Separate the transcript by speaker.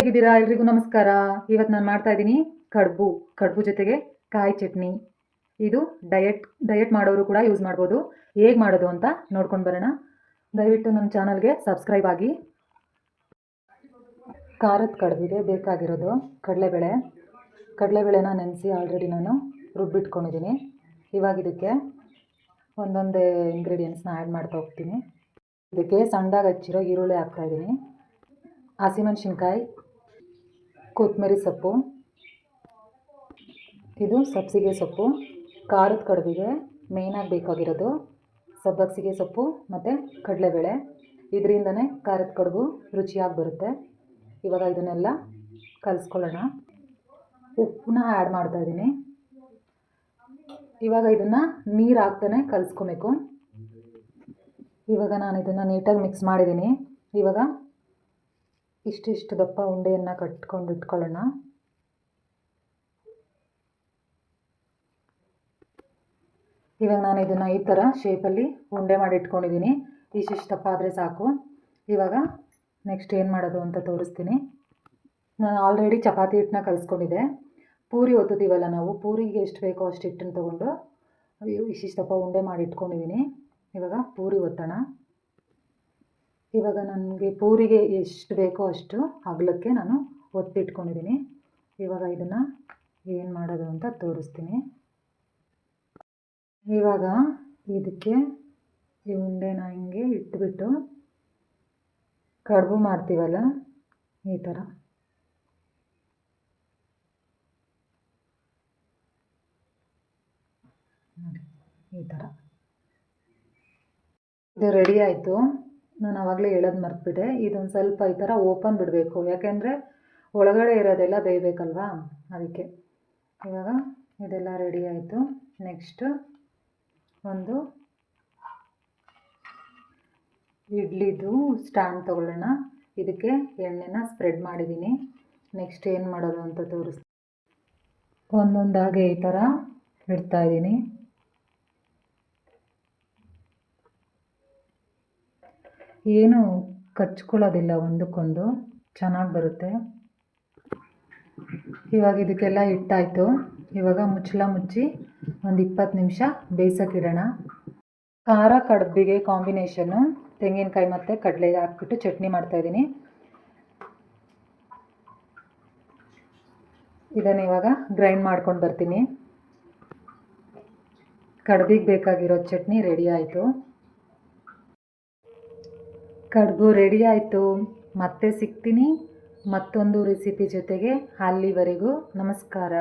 Speaker 1: ಹೇಗಿದ್ದೀರಾ? ಎಲ್ರಿಗೂ ನಮಸ್ಕಾರ. ಇವತ್ತು ನಾನು ಮಾಡ್ತಾ ಇದ್ದೀನಿ ಕಡುಬು ಕಡುಬು ಜೊತೆಗೆ ಕಾಯಿ ಚಟ್ನಿ. ಇದು ಡಯಟ್ ಡಯಟ್ ಮಾಡೋರು ಕೂಡ ಯೂಸ್ ಮಾಡ್ಬೋದು. ಹೇಗೆ ಮಾಡೋದು ಅಂತ ನೋಡ್ಕೊಂಡು ಬರೋಣ. ದಯವಿಟ್ಟು ನಮ್ಮ ಚಾನಲ್ಗೆ ಸಬ್ಸ್ಕ್ರೈಬ್ ಆಗಿ. ಖಾರದ ಕಡುಬಿಗೆ ಬೇಕಾಗಿರೋದು ಕಡಲೆಬೇಳೆ. ಕಡಲೆಬೇಳೆನ ನೆನೆಸಿ ಆಲ್ರೆಡಿ ನಾನು ರುಬ್ಬಿಟ್ಕೊಂಡಿದ್ದೀನಿ. ಇವಾಗ ಇದಕ್ಕೆ ಒಂದೊಂದೇ ಇಂಗ್ರೀಡಿಯೆಂಟ್ಸ್ನ ಆ್ಯಡ್ ಮಾಡ್ತಾ ಹೋಗ್ತೀನಿ. ಇದಕ್ಕೆ ಸಣ್ಣದಾಗಿ ಹಚ್ಚಿರೋ ಈರುಳ್ಳಿ ಹಾಕ್ತಾಯಿದ್ದೀನಿ ಹಸಿಮೆಣ್ಸಿನ್ಕಾಯಿ ಕೊತ್ತಂಬರಿ ಸೊಪ್ಪು. ಇದು ಸಬ್ಸಿಗೆ ಸೊಪ್ಪು. ಖಾರದ ಕಡುಬಿಗೆ ಮೇಯ್ನಾಗಿ ಬೇಕಾಗಿರೋದು ಸಬ್ಬಸಿಗೆ ಸೊಪ್ಪು ಮತ್ತು ಕಡಲೆಬೇಳೆ. ಇದರಿಂದನೇ ಖಾರದ ಕಡುಬು ರುಚಿಯಾಗಿ ಬರುತ್ತೆ. ಇವಾಗ ಇದನ್ನೆಲ್ಲ ಕಲಿಸ್ಕೊಳ್ಳೋಣ. ಉಪ್ಪನ್ನ ಆ್ಯಡ್ ಮಾಡ್ತಾಯಿದ್ದೀನಿ ಇವಾಗ ಇದನ್ನು ನೀರು ಹಾಕ್ತಾನೆ ಕಲಿಸ್ಕೊಬೇಕು. ಇವಾಗ ನಾನು ಇದನ್ನು ನೀಟಾಗಿ ಮಿಕ್ಸ್ ಮಾಡಿದ್ದೀನಿ. ಇವಾಗ ಇಷ್ಟಿಷ್ಟು ದಪ್ಪ ಉಂಡೆಯನ್ನು ಕಟ್ಕೊಂಡು ಇಟ್ಕೊಳ್ಳೋಣ. ಇವಾಗ ನಾನು ಇದನ್ನು ಈ ಥರ ಶೇಪಲ್ಲಿ ಉಂಡೆ ಮಾಡಿ ಇಟ್ಕೊಂಡಿದ್ದೀನಿ. ಇಷ್ಟಿಷ್ಟು ದಪ್ಪ ಆದರೆ ಸಾಕು. ಇವಾಗ ನೆಕ್ಸ್ಟ್ ಏನು ಮಾಡೋದು ಅಂತ ತೋರಿಸ್ತೀನಿ. ನಾನು ಆಲ್ರೆಡಿ ಚಪಾತಿ ಹಿಟ್ಟನ್ನ ಕಲಿಸ್ಕೊಂಡಿದ್ದೆ. ಪೂರಿ ಒತ್ತುತ್ತೀವಲ್ಲ ನಾವು, ಪೂರಿಗೆ ಎಷ್ಟು ಬೇಕೋ ಅಷ್ಟು ಹಿಟ್ಟನ್ನು ತೊಗೊಂಡು ಇಷ್ಟಿಷ್ಟು ದಪ್ಪ ಉಂಡೆ ಮಾಡಿ ಇಟ್ಕೊಂಡಿದ್ದೀನಿ. ಇವಾಗ ಪೂರಿ ಒತ್ತೋಣ. ಇವಾಗ ನನಗೆ ಪೂರಿಗೆ ಎಷ್ಟು ಬೇಕೋ ಅಷ್ಟು ಅಗಲಕ್ಕೆ ನಾನು ಒತ್ತಿಟ್ಕೊಂಡಿದ್ದೀನಿ. ಇವಾಗ ಇದನ್ನು ಏನು ಮಾಡೋದು ಅಂತ ತೋರಿಸ್ತೀನಿ. ಇವಾಗ ಇದಕ್ಕೆ ಈ ಉಂಡೆನ ಹಿಂಗೆ ಇಟ್ಬಿಟ್ಟು ಕಡುಬು ಮಾಡ್ತೀವಲ್ಲ ಈ ಥರ ಈ ಥರ ಇದು ರೆಡಿ ಆಯಿತು. ನಾನು ಆವಾಗಲೇ ಹೇಳೋದು ಮರ್ತ್ಬಿಟ್ಟೆ. ಇದೊಂದು ಸ್ವಲ್ಪ ಈ ಥರ ಓಪನ್ ಬಿಡಬೇಕು. ಯಾಕೆಂದರೆ ಒಳಗಡೆ ಇರೋದೆಲ್ಲ ಬೇಯಬೇಕಲ್ವಾ? ಅದಕ್ಕೆ. ಇವಾಗ ಇದೆಲ್ಲ ರೆಡಿ ಆಯಿತು. ನೆಕ್ಸ್ಟು ಒಂದು ಇಡ್ಲಿದು ಸ್ಟ್ಯಾಂಡ್ ತೊಗೊಳ್ಳೋಣ. ಇದಕ್ಕೆ ಎಣ್ಣೆನ ಸ್ಪ್ರೆಡ್ ಮಾಡಿದ್ದೀನಿ ನೆಕ್ಸ್ಟ್ ಏನು ಮಾಡೋದು ಅಂತ ತೋರಿಸ್ತೀನಿ. ಒಂದೊಂದಾಗೆ ಈ ಥರ ಇಡ್ತಾಯಿದ್ದೀನಿ ಏನು ಕಚ್ಕೊಳ್ಳೋದಿಲ್ಲ ಒಂದಕ್ಕೊಂದು. ಚೆನ್ನಾಗಿ ಬರುತ್ತೆ. ಇವಾಗ ಇದಕ್ಕೆಲ್ಲ ಇಟ್ಟಾಯಿತು ಇವಾಗ ಮುಚ್ಚಳ ಮುಚ್ಚಿ ಒಂದು ಇಪ್ಪತ್ತು ನಿಮಿಷ ಬೇಯಿಸೋಕ್ಕಿಡೋಣ ಖಾರ ಕಡುಬಿಗೆ ಕಾಂಬಿನೇಷನ್ನು ತೆಂಗಿನಕಾಯಿ ಮತ್ತು ಕಡಲೆ ಹಾಕ್ಬಿಟ್ಟು ಚಟ್ನಿ ಮಾಡ್ತಾಯಿದ್ದೀನಿ ಇದನ್ನು ಇವಾಗ ಗ್ರೈಂಡ್ ಮಾಡ್ಕೊಂಡು ಬರ್ತೀನಿ. ಕಡುಬಿಗೆ ಬೇಕಾಗಿರೋ ಚಟ್ನಿ ರೆಡಿ ಆಯಿತು. ಕಡುಬು ರೆಡಿ ಆಯಿತು. ಮತ್ತೆ ಸಿಗ್ತೀನಿ. ಮತ್ತೊಂದು ರೆಸಿಪಿ ಜೊತೆಗೆ ಅಲ್ಲಿವರೆಗೂ ನಮಸ್ಕಾರ.